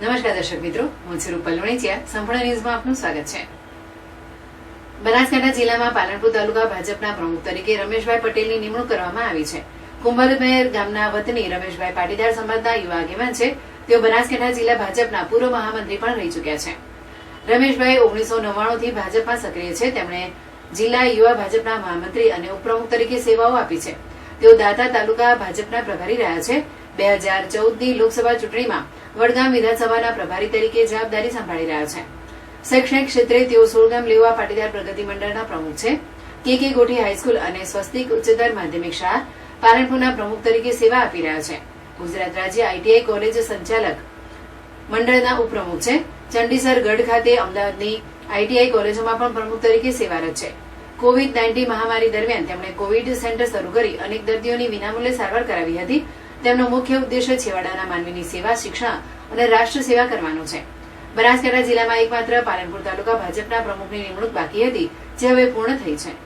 નમસ્કાર દર્શક મિત્રો, હું છું રૂપલ લુણીચિયા સંપૂર્ણ ન્યૂઝમાં આપનું સ્વાગત છે. બનાસકાંઠા જિલ્લામાં પાલનપુર તાલુકા ભાજપના પ્રમુખ તરીકે રમેશભાઈ પટેલની નિમણૂક કરવામાં આવી છે. કુંભલમેર ગામના વતની રમેશભાઈ પાટીદાર સમાજના યુવા આગેવાન છે. તેઓ બનાસકાંઠા જિલ્લા ભાજપના પૂર્વ મહામંત્રી પણ રહી ચૂક્યા છે. રમેશભાઈ ઓગણીસો નવ્વાણુંથી ભાજપમાં સક્રિય છે. તેમણે જિલ્લા યુવા ભાજપના મહામંત્રી અને ઉપપ્રમુખ તરીકે સેવાઓ આપી છે. તેઓ દાતા તાલુકા ભાજપના પ્રભારી રહ્યા છે. બે હજાર ચૌદની લોકસભા ચૂંટણીમાં વડગામ વિધાનસભાના પ્રભારી તરીકે જવાબદારી સંભાળી રહ્યા છે. શૈક્ષણિક ક્ષેત્રે તેઓ સોળગામ લેવા પાટીદાર પ્રગતિ મંડળના પ્રમુખ છે. કે કે ગોઠી હાઈસ્કૂલ અને સ્વસ્તિક ઉચ્ચતર માધ્યમિક શાળા પાલનપુરના પ્રમુખ તરીકે સેવા આપી રહ્યા છે. ગુજરાત રાજ્ય આઈટીઆઈ કોલેજ સંચાલક મંડળના ઉપપ્રમુખ છે. ચંડીસર ગઢ ખાતે અમદાવાદની આઈટીઆઈ કોલેજોમાં પણ પ્રમુખ તરીકે સેવારત છે. કોવિડ નાઇન્ટીન મહામારી દરમિયાન તેમણે કોવિડ સેન્ટર શરૂ કરી અનેક દર્દીઓની વિનામૂલ્યે સારવાર કરાવી હતી. તેમનો મુખ્ય ઉદ્દેશ્ય છેવાડાના માનવીની સેવા, શિક્ષણ અને રાષ્ટ્ર સેવા કરવાનો છે. બનાસકાંઠા જિલ્લામાં એકમાત્ર પાલનપુર તાલુકા ભાજપના પ્રમુખની નિમણૂક બાકી હતી, જે હવે પૂર્ણ થઈ છે.